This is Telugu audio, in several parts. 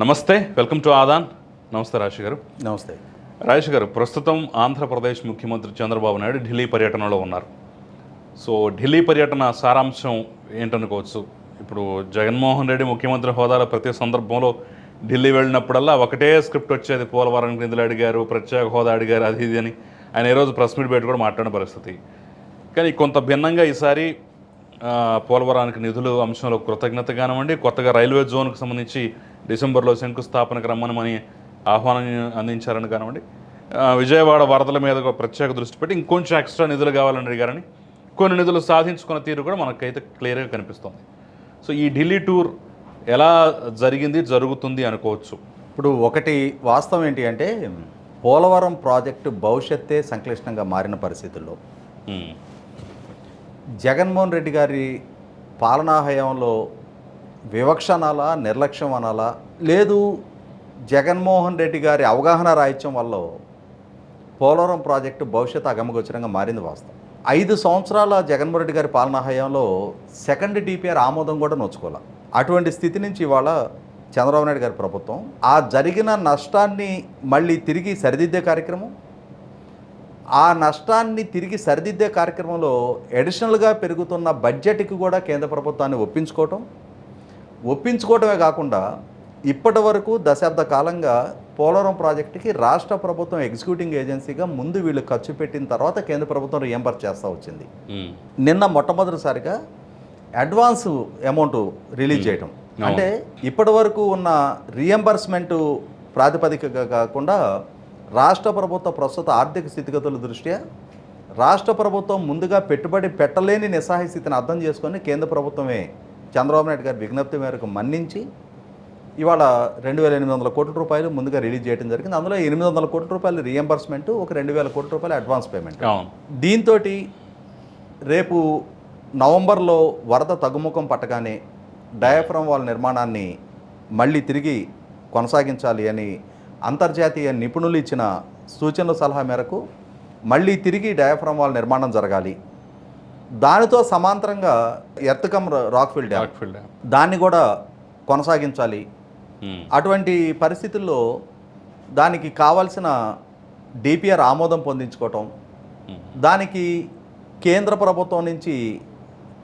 నమస్తే వెల్కమ్ టు ఆదాన్. నమస్తే రాజు గారు. నమస్తే. రాజేష్ గారు ప్రస్తుతం ఆంధ్రప్రదేశ్ ముఖ్యమంత్రి చంద్రబాబు నాయుడు ఢిల్లీ పర్యటనలో ఉన్నారు. సో ఢిల్లీ పర్యటన సారాంశం ఏంటనుకోవచ్చు? ఇప్పుడు జగన్మోహన్ రెడ్డి ముఖ్యమంత్రి హోదాలో ప్రతి సందర్భంలో ఢిల్లీ వెళ్ళినప్పుడల్లా ఒకటే స్క్రిప్ట్ వచ్చేది పోలవరం నిధులు అడిగారు ప్రత్యేక హోదా అడిగారు అది ఇది అని. ఆయన ఈరోజు ప్రెస్ మీట్ పెట్టి కూడా మాట్లాడిన పరిస్థితి. కానీ కొంత భిన్నంగా ఈసారి పోలవరానికి నిధులు అంశంలో కృతజ్ఞత కానివ్వండి కొత్తగా రైల్వే జోన్కి సంబంధించి డిసెంబర్లో శంకుస్థాపనకు రమ్మనమని ఆహ్వానం అందించారని కానివ్వండి. విజయవాడ వరదల మీద ఒక ప్రత్యేక దృష్టి పెట్టి ఇంకొంచెం ఎక్స్ట్రా నిధులు కావాలని అడిగారని. కొన్ని నిధులు సాధించుకున్న తీరు కూడా మనకైతే క్లియర్గా కనిపిస్తుంది. సో ఈ ఢిల్లీ టూర్ ఎలా జరిగింది జరుగుతుంది అనుకోవచ్చు. ఇప్పుడు ఒకటి వాస్తవం ఏంటి అంటే పోలవరం ప్రాజెక్టు భవిష్యత్తే సంక్లిష్టంగా మారిన పరిస్థితుల్లో జగన్మోహన్ రెడ్డి గారి పాలనా హయాంలో వివక్ష అనాలా నిర్లక్ష్యం అనాలా? లేదు జగన్మోహన్ రెడ్డి గారి అవగాహన రాహిత్యం వల్ల పోలవరం ప్రాజెక్టు భవిష్యత్తు అగమగోచరంగా మారింది వాస్తవం. ఐదు సంవత్సరాల జగన్మోహన్ రెడ్డి గారి పాలనా హయాంలో సెకండ్ డిపిఆర్ ఆమోదం కూడా నోచుకోవాలి అటువంటి స్థితి నుంచి ఇవాళ చంద్రబాబు నాయుడు గారి ప్రభుత్వం. ఆ జరిగిన నష్టాన్ని మళ్ళీ తిరిగి సరిదిద్దే కార్యక్రమం. ఆ నష్టాన్ని తిరిగి సరిదిద్దే కార్యక్రమంలో అడిషనల్గా పెరుగుతున్న బడ్జెట్కి కూడా కేంద్ర ప్రభుత్వాన్ని ఒప్పించుకోవటం. ఒప్పించుకోవటమే కాకుండా ఇప్పటి వరకు దశాబ్ద కాలంగా పోలవరం ప్రాజెక్టుకి రాష్ట్ర ప్రభుత్వం ఎగ్జిక్యూటింగ్ ఏజెన్సీగా ముందు వీళ్ళు ఖర్చు పెట్టిన తర్వాత కేంద్ర ప్రభుత్వం రియంబర్ చేస్తూ వచ్చింది. నిన్న మొట్టమొదటిసారిగా అడ్వాన్స్ అమౌంట్ రిలీజ్ చేయటం. అంటే ఇప్పటి వరకు ఉన్న రియంబర్స్మెంట్ ప్రాతిపదికగా కాకుండా రాష్ట్ర ప్రభుత్వ ప్రస్తుత ఆర్థిక స్థితిగతుల దృష్ట్యా రాష్ట్ర ప్రభుత్వం ముందుగా పెట్టుబడి పెట్టలేని నిస్సహాయ స్థితిని అర్థం చేసుకొని కేంద్ర ప్రభుత్వమే చంద్రబాబు నాయుడు గారి విజ్ఞప్తి మేరకు మన్నించి ఇవాళ రెండు వేల ఎనిమిది వందల కోట్ల రూపాయలు ముందుగా రిలీజ్ చేయడం జరిగింది. అందులో ఎనిమిది వందల కోట్ల రూపాయలు రియంబర్స్మెంట్ ఒక రెండు వేల కోట్ల రూపాయలు అడ్వాన్స్ పేమెంట్ దీంతో రేపు నవంబర్లో వరద తగ్గుముఖం పట్టగానే డయాఫ్రమ్ వాల్ నిర్మాణాన్ని మళ్ళీ తిరిగి కొనసాగించాలి అని అంతర్జాతీయ నిపుణులు ఇచ్చిన సూచనల సలహా మేరకు మళ్ళీ తిరిగి డయాఫ్రమ్ వాల్ నిర్మాణం జరగాలి. దానితో సమాంతరంగా ఎర్తకమ్ రాక్ఫిల్ డ్యామ్. దాన్ని కూడా కొనసాగించాలి. అటువంటి పరిస్థితుల్లో దానికి కావాల్సిన డిపిఆర్ ఆమోదం పొందించుకోవటం దానికి కేంద్ర ప్రభుత్వం నుంచి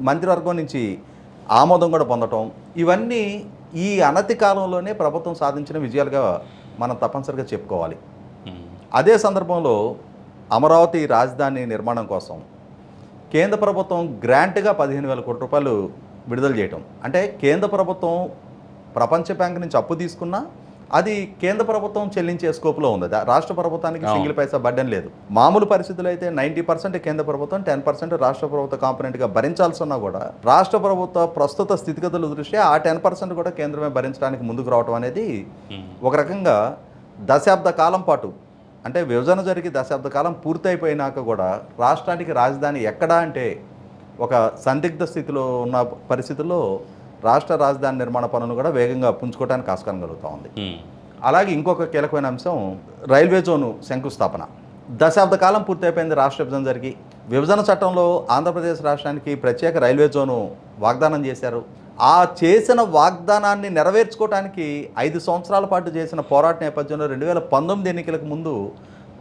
మంత్రివర్గం నుంచి ఆమోదం కూడా పొందటం ఇవన్నీ ఈ అనతి కాలంలోనే ప్రభుత్వం సాధించిన విజయాలుగా మనం తప్పనిసరిగా చెప్పుకోవాలి. అదే సందర్భంలో అమరావతి రాజధాని నిర్మాణం కోసం కేంద్ర ప్రభుత్వం గ్రాంట్గా పదిహేను వేల కోట్ల రూపాయలు విడుదల చేయటం. అంటే కేంద్ర ప్రభుత్వం ప్రపంచ బ్యాంక్ నుంచి అప్పు తీసుకున్నా అది కేంద్ర ప్రభుత్వం చెల్లించే స్కోప్లో ఉంది. రాష్ట్ర ప్రభుత్వానికి. సింగిల్ పైసా బడ్డన్ లేదు. మామూలు పరిస్థితులు అయితే నైంటీ పర్సెంట్ కేంద్ర ప్రభుత్వం టెన్ పర్సెంట్ రాష్ట్ర ప్రభుత్వ కాంపొనెంట్గా భరించాల్సి ఉన్నా కూడా రాష్ట్ర ప్రభుత్వ ప్రస్తుత స్థితిగతుల దృష్ట్యా ఆ టెన్ పర్సెంట్ కూడా కేంద్రమే భరించడానికి ముందుకు రావడం అనేది ఒక రకంగా దశాబ్ద కాలం పాటు అంటే విభజన జరిగి దశాబ్ద కాలం పూర్తయిపోయినాక కూడా రాష్ట్రానికి రాజధాని ఎక్కడా అంటే ఒక సందిగ్ధ స్థితిలో ఉన్న పరిస్థితుల్లో రాష్ట్ర రాజధాని నిర్మాణ పనులు కూడా వేగంగా పుంజుకోవడానికి ఆస్కారం కలుగుతూ ఉంది. అలాగే ఇంకొక కీలకమైన అంశం రైల్వే జోను శంకుస్థాపన. దశాబ్ద కాలం పూర్తయిపోయింది రాష్ట్ర విభజన జరిగి. విభజన చట్టంలో ఆంధ్రప్రదేశ్ రాష్ట్రానికి ప్రత్యేక రైల్వే జోను వాగ్దానం చేశారు. ఆ చేసిన వాగ్దానాన్ని నెరవేర్చుకోవడానికి ఐదు సంవత్సరాల పాటు చేసిన పోరాట నేపథ్యంలో రెండు వేల పంతొమ్మిది ఎన్నికలకు ముందు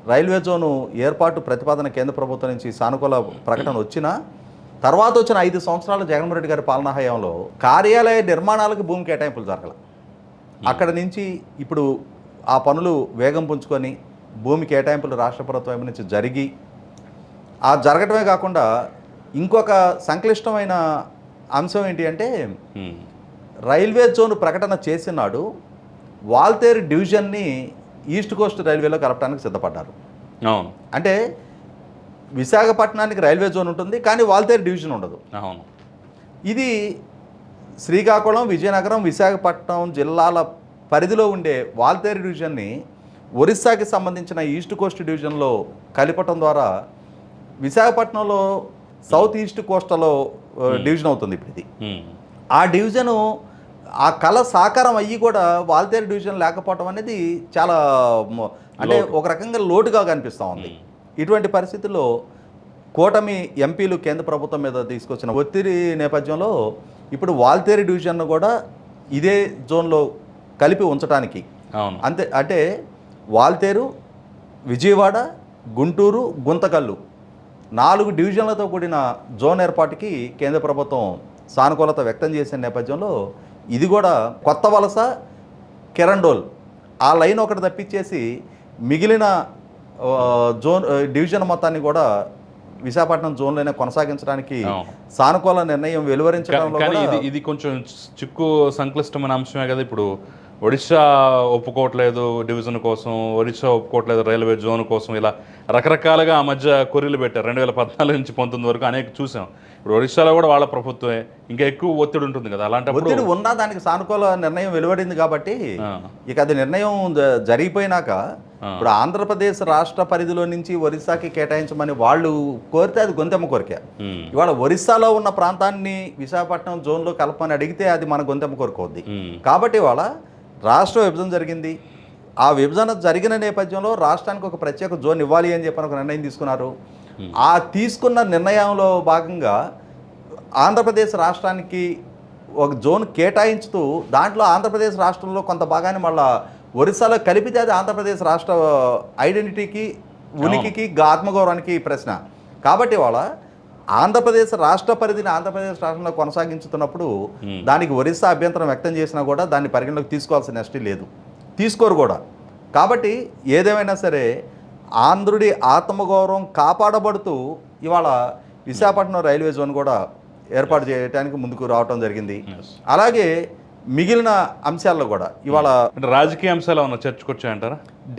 రైల్వే జోను ఏర్పాటు ప్రతిపాదన కేంద్ర ప్రభుత్వం నుంచి సానుకూల ప్రకటన వచ్చినా తర్వాత వచ్చిన ఐదు సంవత్సరాల జగన్మోహన్ రెడ్డి గారి పాలనా హయాంలో కార్యాలయ నిర్మాణాలకు భూమి కేటాయింపులు జరగల. అక్కడ నుంచి ఇప్పుడు ఆ పనులు వేగం పుంజుకొని భూమి కేటాయింపులు రాష్ట్ర ప్రభుత్వం వైపు నుంచి జరిగి ఆ జరగటమే కాకుండా ఇంకొక సంక్లిష్టమైన అంశం ఏంటి అంటే రైల్వే జోన్ ప్రకటన చేసినాడు వాల్తేరు డివిజన్ని ఈస్ట్ కోస్ట్ రైల్వేలో కలపడానికి సిద్ధపడ్డారు. అవును. అంటే విశాఖపట్నానికి రైల్వే జోన్ ఉంటుంది కానీ వాల్తేరు డివిజన్ ఉండదు. అవును. ఇది శ్రీకాకుళం విజయనగరం విశాఖపట్నం జిల్లాల పరిధిలో ఉండే వాల్తేరు డివిజన్ని ఒరిస్సాకి సంబంధించిన ఈస్ట్ కోస్ట్ డివిజన్లో కలపటం ద్వారా విశాఖపట్నంలో సౌత్ ఈస్ట్ కోస్టలో డివిజన్ అవుతుంది ఇప్పుడు ఇది. ఉమ్, ఆ డివిజను ఆ కళ సాకారం అయ్యి కూడా వాల్తేరు డివిజన్ లేకపోవడం అనేది చాలా అంటే ఒక రకంగా లోటుగా కనిపిస్తూ ఉంది. ఇటువంటి పరిస్థితుల్లో కూటమి ఎంపీలు కేంద్ర ప్రభుత్వం మీద తీసుకొచ్చిన ఒత్తిడి నేపథ్యంలో ఇప్పుడు వాల్తేరు డివిజన్ను కూడా ఇదే జోన్లో కలిపి ఉంచడానికి అంతే అంటే వాల్తేరు విజయవాడ గుంటూరు గుంతకల్లు నాలుగు డివిజన్లతో కూడిన జోన్ ఏర్పాటుకి కేంద్ర ప్రభుత్వం సానుకూలత వ్యక్తం చేసిన నేపథ్యంలో ఇది కూడా కొత్త వలస కెరండోల్ ఆ లైన్ ఒకటి తప్పించేసి మిగిలిన జోన్ డివిజన్ మొత్తాన్ని కూడా విశాఖపట్నం జోన్లోనే కొనసాగించడానికి. సానుకూల నిర్ణయం వెలువరించడంలో ఇది కొంచెం చిక్కు సంక్లిష్టమైన అంశమే కదా ఇప్పుడు ఒడిశా ఒప్పుకోవట్లేదు డివిజన్ కోసం ఒడిశా ఒప్పుకోవట్లేదు రైల్వే జోన్ కోసం ఇలా రకరకాలుగా ఆ మధ్య కొర్రీలు పెట్టారు. రెండు వేల పద్నాలుగు నుంచి పంతొమ్మిది వరకు అనేక చూసాం. ఇప్పుడు ఒడిశాలో కూడా వాళ్ళ ప్రభుత్వమే. ఇంకా ఎక్కువ ఒత్తిడి ఉంటుంది కదా అలాంటప్పుడు. ఒత్తిడి ఉన్నా దానికి సానుకూల నిర్ణయం వెలువడింది కాబట్టి ఇక అది నిర్ణయం జరిగిపోయినాక ఇప్పుడు ఆంధ్రప్రదేశ్ రాష్ట్ర పరిధిలో నుంచి ఒరిస్సాకి కేటాయించమని వాళ్ళు కోరితే అది గొంతెమ్మ కోరిక. ఇవాళ ఒరిస్సాలో ఉన్న ప్రాంతాన్ని విశాఖపట్నం జోన్లో కలపని అడిగితే అది మన గొంతెమ్మ కోరుకోవద్ది కాబట్టి ఇవాళ రాష్ట్ర విభజన జరిగింది. ఆ విభజన జరిగిన నేపథ్యంలో రాష్ట్రానికి ఒక ప్రత్యేక జోన్ ఇవ్వాలి అని చెప్పని ఒక నిర్ణయం తీసుకున్నారు. ఆ తీసుకున్న నిర్ణయంలో భాగంగా ఆంధ్రప్రదేశ్ రాష్ట్రానికి ఒక జోన్ కేటాయించుతూ దాంట్లో ఆంధ్రప్రదేశ్ రాష్ట్రంలో కొంత భాగాన్ని మళ్ళా ఒరిస్సాలో కలిపితే అది ఆంధ్రప్రదేశ్ రాష్ట్ర ఐడెంటిటీకి ఉనికికి ఆత్మగౌరవానికి ప్రశ్న. కాబట్టి వాళ్ళ ఆంధ్రప్రదేశ్ రాష్ట్ర పరిధిని ఆంధ్రప్రదేశ్ రాష్ట్రంలో కొనసాగించుతున్నప్పుడు దానికి ఒరిస్సా అభ్యంతరం వ్యక్తం చేసినా కూడా దాన్ని పరిగణలోకి తీసుకోవాల్సిన నెస్టీ లేదు. తీసుకోరు కూడా. కాబట్టి ఏదేమైనా సరే ఆంధ్రుడి ఆత్మగౌరవం కాపాడబడుతూ ఇవాళ విశాఖపట్నం రైల్వే జోన్ కూడా ఏర్పాటు చేయడానికి ముందుకు రావటం జరిగింది. అలాగే మిగిలిన అంశాల్లో కూడా ఇవాళ రాజకీయ అంశాలు ఏమన్నా చర్చకు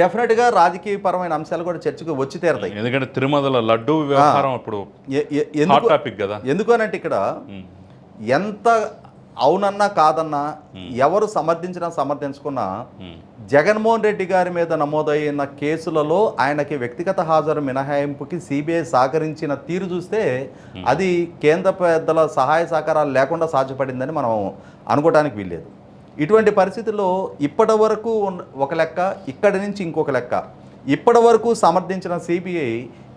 డెఫినెట్గా రాజకీయపరమైన అంశాలు కూడా చర్చకు వచ్చి తీరతాయి. ఎందుకంటే తిరుమల లడ్డు వ్యవహారం ఇప్పుడు టాపిక్ కదా ఎందుకు అనంటే ఇక్కడ ఎంత అవునన్నా కాదన్నా ఎవరు సమర్థించినా సమర్థించుకున్నా జగన్మోహన్ రెడ్డి గారి మీద నమోదైన కేసులలో ఆయనకి వ్యక్తిగత హాజరు మినహాయింపుకి సిబిఐ సహకరించిన తీరు చూస్తే అది కేంద్ర పెద్దల సహాయ సహకారాలు లేకుండా సాధ్యపడిందని మనం అనుకోవడానికి వీల్లేదు. ఇటువంటి పరిస్థితుల్లో ఇప్పటి వరకు ఒక లెక్క ఇక్కడి నుంచి ఇంకొక లెక్క. ఇప్పటి వరకు సమర్థించిన సిబిఐ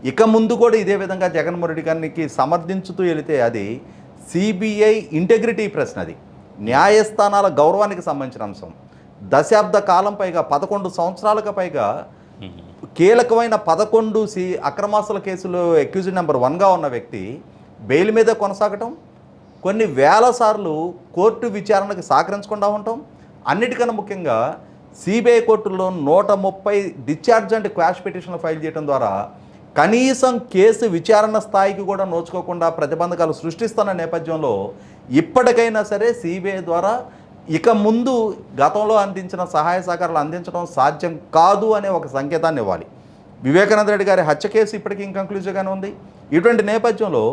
ఇక ముందు కూడా ఇదే విధంగా జగన్మోహన్ రెడ్డి గారికి సమర్థించుతూ వెళితే అది సిబిఐ ఇంటెగ్రిటీ ప్రశ్న అది. న్యాయస్థానాల గౌరవానికి సంబంధించిన అంశం. దశాబ్ద కాలం పైగా పదకొండు సంవత్సరాలకు పైగా కీలకమైన పదకొండు సి అక్రమాస్తుల కేసులో అక్యూజ్డ్ నెంబర్ వన్గా ఉన్న వ్యక్తి బెయిల్ మీద కొనసాగటం కొన్ని వేల సార్లు కోర్టు విచారణకు సహకరించకుండా ఉండటం అన్నిటికన్నా ముఖ్యంగా సిబిఐ కోర్టులో నూట ముప్పై డిశ్చార్జ్ అండ్ క్వాష్ పిటిషన్లు ఫైల్ చేయడం ద్వారా కనీసం కేసు విచారణ స్థాయికి కూడా నోచుకోకుండా ప్రతిబంధకాలు సృష్టిస్తున్న నేపథ్యంలో ఇప్పటికైనా సరే సిబిఐ ద్వారా ఇక ముందు గతంలో అందించిన సహాయ సహకారాలు అందించడం సాధ్యం కాదు అనే ఒక సంకేతాన్ని ఇవ్వాలి. వివేకానంద రెడ్డి గారి హత్య కేసు ఇప్పటికీ ఇంకంక్లూజివ్గానే ఉంది. ఇటువంటి నేపథ్యంలో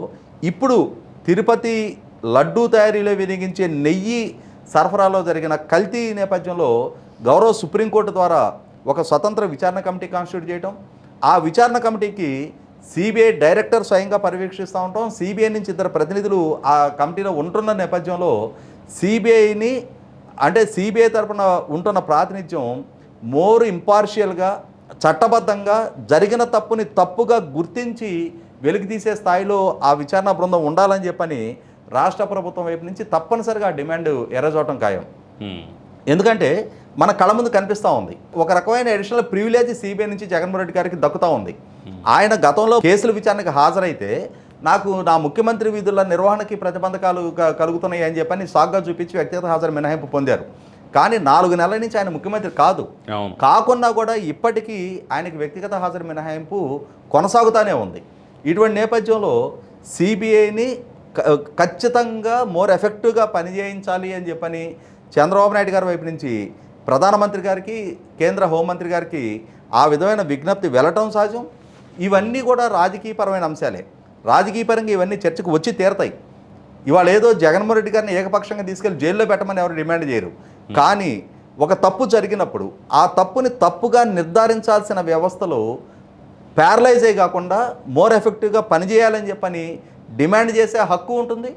ఇప్పుడు తిరుపతి లడ్డూ తయారీలో వినియోగించే నెయ్యి సరఫరాలో జరిగిన కల్తీ నేపథ్యంలో గౌరవ సుప్రీంకోర్టు ద్వారా ఒక స్వతంత్ర విచారణ కమిటీ కాన్స్టిట్యూట్ చేయడం ఆ విచారణ కమిటీకి సిబిఐ డైరెక్టర్ స్వయంగా పర్యవేక్షిస్తూ ఉంటాం. సిబిఐ నుంచి ఇద్దరు ప్రతినిధులు ఆ కమిటీలో ఉంటున్న నేపథ్యంలో సిబిఐని అంటే సిబిఐ తరపున ఉంటున్న ప్రాతినిధ్యం మోర్ ఇంపార్షియల్గా చట్టబద్ధంగా జరిగిన తప్పుని తప్పుగా గుర్తించి వెలికి తీసే స్థాయిలో ఆ విచారణ బృందం ఉండాలని చెప్పని రాష్ట్ర ప్రభుత్వం వైపు నుంచి తప్పనిసరిగా ఆ డిమాండ్ ఎర్రజోవటం ఖాయం. ఎందుకంటే మన కళ్ళ ముందు కనిపిస్తూ ఉంది. ఒక రకమైన అడిషనల్ ప్రివిలేజ్ సిబిఐ నుంచి జగన్మోహన్ రెడ్డి గారికి దక్కుతూ ఉంది. ఆయన గతంలో కేసుల విచారణకు హాజరైతే నాకు నా ముఖ్యమంత్రి విధుల నిర్వహణకి ప్రతిబంధకాలు కలుగుతున్నాయి అని చెప్పని సాగ్గా చూపించి వ్యక్తిగత హాజరు మినహాయింపు పొందారు. కానీ నాలుగు నెలల నుంచి ఆయన ముఖ్యమంత్రి కాదు. కాకున్నా కూడా ఇప్పటికీ ఆయనకి వ్యక్తిగత హాజరు మినహాయింపు కొనసాగుతూనే ఉంది. ఇటువంటి నేపథ్యంలో సిబిఐని ఖచ్చితంగా మోర్ ఎఫెక్టివ్గా పనిచేయించాలి అని చెప్పని చంద్రబాబు నాయుడు గారి వైపు నుంచి ప్రధానమంత్రి గారికి కేంద్ర హోంమంత్రి గారికి ఆ విధమైన విజ్ఞప్తి వెళ్ళటం సహజం. ఇవన్నీ కూడా రాజకీయపరమైన అంశాలే. రాజకీయపరంగా ఇవన్నీ చర్చకు వచ్చి తీరతాయి. ఇవాళ ఏదో జగన్మోహన్ రెడ్డి గారిని ఏకపక్షంగా తీసుకెళ్ళి జైల్లో పెట్టమని ఎవరు డిమాండ్ చేయరు. కానీ ఒక తప్పు జరిగినప్పుడు ఆ తప్పుని తప్పుగా నిర్ధారించాల్సిన వ్యవస్థలో ప్యారలైజ్ అయి కాకుండా మోర్ ఎఫెక్టివ్గా పనిచేయాలని చెప్పని డిమాండ్ చేసే హక్కు ఉంటుంది.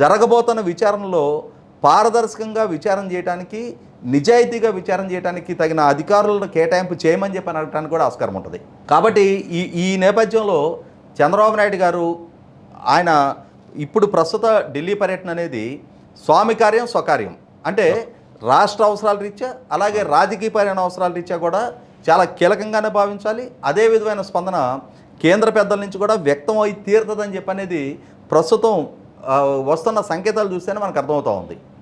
జరగబోతున్న విచారణలో పారదర్శకంగా విచారణ చేయడానికి నిజాయితీగా విచారణ చేయడానికి తగిన అధికారులను కేటాయింపు చేయమని చెప్పి అడగడానికి కూడా ఆస్కారం ఉంటుంది. కాబట్టి ఈ ఈ నేపథ్యంలో చంద్రబాబు నాయుడు గారు ఆయన ఇప్పుడు ప్రస్తుత ఢిల్లీ పర్యటన అనేది స్వామి కార్యం స్వకార్యం. అంటే రాష్ట్ర అవసరాల రీత్యా అలాగే రాజకీయపరమైన అవసరాల రీత్యా కూడా చాలా కీలకంగానే భావించాలి. అదే విధమైన స్పందన కేంద్ర పెద్దల నుంచి కూడా వ్యక్తం అయి తీరుతుందని చెప్పి అనేది ప్రస్తుతం వస్తున్న సంకేతాలు చూస్తేనే మనకు అర్థమవుతూ ఉంది.